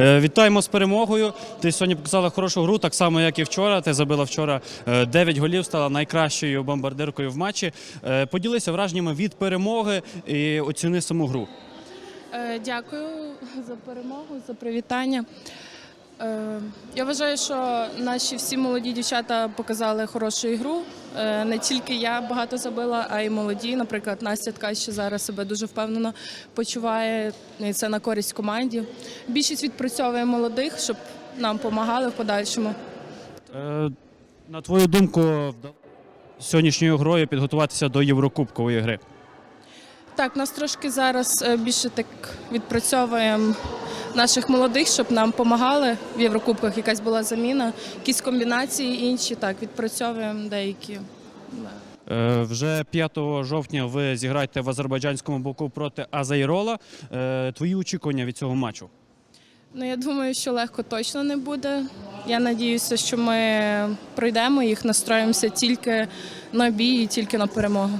Е, Вітаємо з перемогою. Ти сьогодні показала хорошу гру, так само як і вчора. Ти забила вчора 9 голів, стала найкращою бомбардиркою в матчі. Е, Поділися враженнями від перемоги і оціни саму гру. Е, Дякую за перемогу, за привітання. Е, Я вважаю, що наші всі молоді дівчата показали хорошу ігру. Е, Не тільки я багато забила, а й молоді. Наприклад, Настя Ткач ще зараз себе дуже впевнено почуває. І це на користь команді. Більшість відпрацьовує молодих, щоб нам допомагали в подальшому. Е, На твою думку, вда- сьогоднішньою грою підготуватися до Єврокубкової гри. Так, нас трошки зараз більше так відпрацьовуємо наших молодих, щоб нам допомагали в Єврокубках. Якась була заміна, якісь комбінації інші. Так, відпрацьовуємо деякі. Е, Вже 5 жовтня ви зіграєте в азербайджанському боку проти Азайрола. Е, Твої очікування від цього матчу? Ну я думаю, що легко точно не буде. Я надіюся, що ми пройдемо їх, настроїмося тільки на бій і тільки на перемогу.